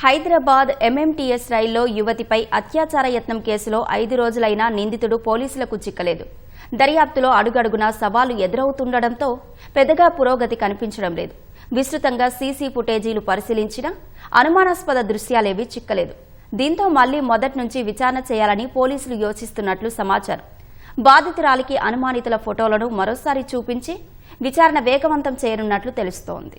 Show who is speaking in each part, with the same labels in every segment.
Speaker 1: Hyderabad MMTS రైల్లో యువతిపై అత్యాచార యత్నం కేసులో ఐదు రోజులైనా నిందితుడు పోలీసులకు చిక్కలేదు. దర్యాప్తులో అడుగడుగునా సవాలు ఎదురవుతుండటంతో పెద్దగా పురోగతి కనిపించడం లేదు. విస్తృతంగా సీసీ ఫుటేజీలు పరిశీలించినా అనుమానాస్పద దృశ్యాలేవీ చిక్కలేదు. దీంతో మళ్ళీ మొదటి నుంచి విచారణ చేయాలని పోలీసులు యోచిస్తున్నట్లు సమాచారం. బాధితురాలికి అనుమానితుల ఫోటోలను మరోసారి చూపించి విచారణ వేగవంతం చేయనున్నట్లు తెలుస్తోంది.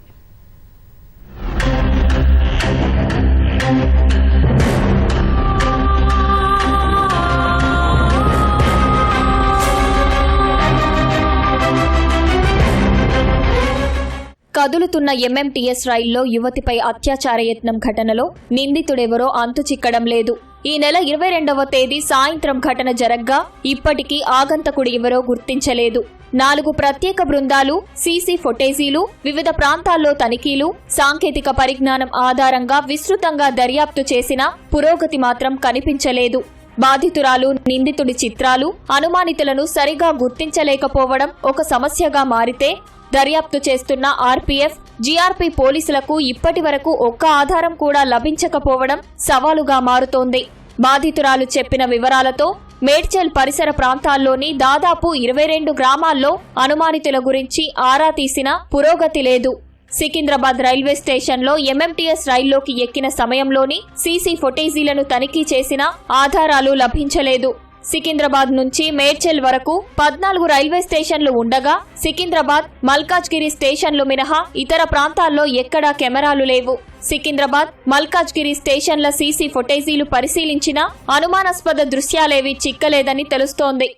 Speaker 2: కదులుతున్న ఎంఎంటీఎస్ రైల్లో యువతిపై అత్యాచార యత్నం ఘటనలో నిందితుడెవరో అంతు చిక్కడం లేదు. ఈ నెల ఇరవై రెండవ తేదీ సాయంత్రం ఘటన జరగ్గా ఇప్పటికీ ఆగంతకుడు ఎవరో గుర్తించలేదు. నాలుగు ప్రత్యేక బృందాలు సీసీ ఫొటేజీలు వివిధ ప్రాంతాల్లో తనిఖీలు సాంకేతిక పరిజ్ఞానం ఆధారంగా విస్తృతంగా దర్యాప్తు చేసిన పురోగతి మాత్రం కనిపించలేదు. బాధితురాలు నిందితుడి చిత్రాలు అనుమానితులను సరిగా గుర్తించలేకపోవడం ఒక సమస్యగా మారితే దర్యాప్తు చేస్తున్న ఆర్పీఎఫ్ జీఆర్పీ పోలీసులకు ఇప్పటి వరకు ఒక్క ఆధారం కూడా లభించకపోవడం సవాలుగా మారుతోంది. బాధితురాలు చెప్పిన వివరాలతో మేడ్చల్ పరిసర ప్రాంతాల్లోని దాదాపు ఇరవై రెండు గ్రామాల్లో అనుమానితుల గురించి ఆరా తీసిన పురోగతి లేదు. సికింద్రాబాద్ రైల్వే స్టేషన్లో ఎంఎంటీఎస్ రైల్లోకి ఎక్కిన సమయంలోని సీసీ ఫొటేజీలను తనిఖీ చేసినా ఆధారాలు లభించలేదు. సికింద్రాబాద్ నుంచి మేడ్చల్ వరకు పద్నాలుగు రైల్వే స్టేషన్లు ఉండగా సికింద్రాబాద్ మల్కాజ్గిరి స్టేషన్లు మినహా ఇతర ప్రాంతాల్లో ఎక్కడా కెమెరాలు లేవు. సికింద్రాబాద్ మల్కాజ్గిరి స్టేషన్ల సీసీ ఫొటేజీలు పరిశీలించినా అనుమానాస్పద దృశ్యాలేవీ చిక్కలేదని తెలుస్తోంది.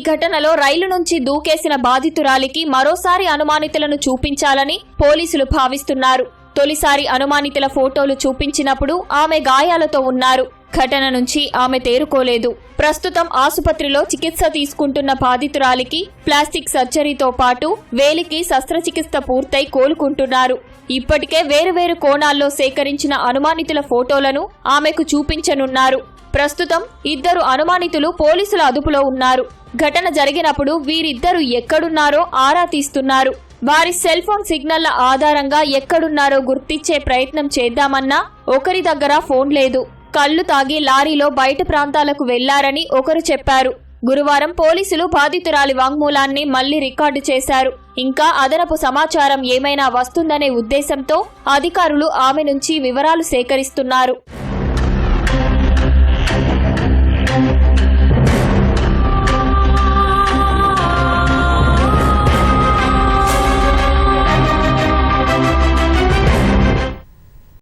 Speaker 2: ఘటనలో రైలు నుంచి దూకేసిన బాధితురాలికి మరోసారి అనుమానితులను చూపించాలని పోలీసులు భావిస్తున్నారు. తొలిసారి అనుమానితుల ఫోటోలు చూపించినప్పుడు ఆమె గాయాలతో ఉన్నారు. ఘటన నుంచి ఆమె తేరుకోలేదు. ప్రస్తుతం ఆసుపత్రిలో చికిత్స తీసుకుంటున్న బాధితురాలికి ప్లాస్టిక్ సర్జరీతో పాటు వేలికి శస్త్రచికిత్స పూర్తయి కోలుకుంటున్నారు. ఇప్పటికే వేరువేరు కోణాల్లో సేకరించిన అనుమానితుల ఫోటోలను ఆమెకు చూపించనున్నారు. ప్రస్తుతం ఇద్దరు అనుమానితులు పోలీసుల అదుపులో ఉన్నారు. ఘటన జరిగినప్పుడు వీరిద్దరూ ఎక్కడున్నారో ఆరా తీస్తున్నారు. వారి సెల్ ఫోన్ సిగ్నల్ల ఆధారంగా ఎక్కడున్నారో గుర్తించే ప్రయత్నం చేద్దామన్నా ఒకరి దగ్గర ఫోన్ లేదు. కళ్ళు తాగి లారీలో బయట ప్రాంతాలకు వెళ్ళారని ఒకరు చెప్పారు. గురువారం పోలీసులు బాధితురాలి వాంగ్మూలాన్ని మళ్ళీ రికార్డు చేశారు. ఇంకా అదనపు సమాచారం ఏమైనా వస్తుందనే ఉద్దేశంతో అధికారులు ఆమె నుంచి వివరాలు సేకరిస్తున్నారు.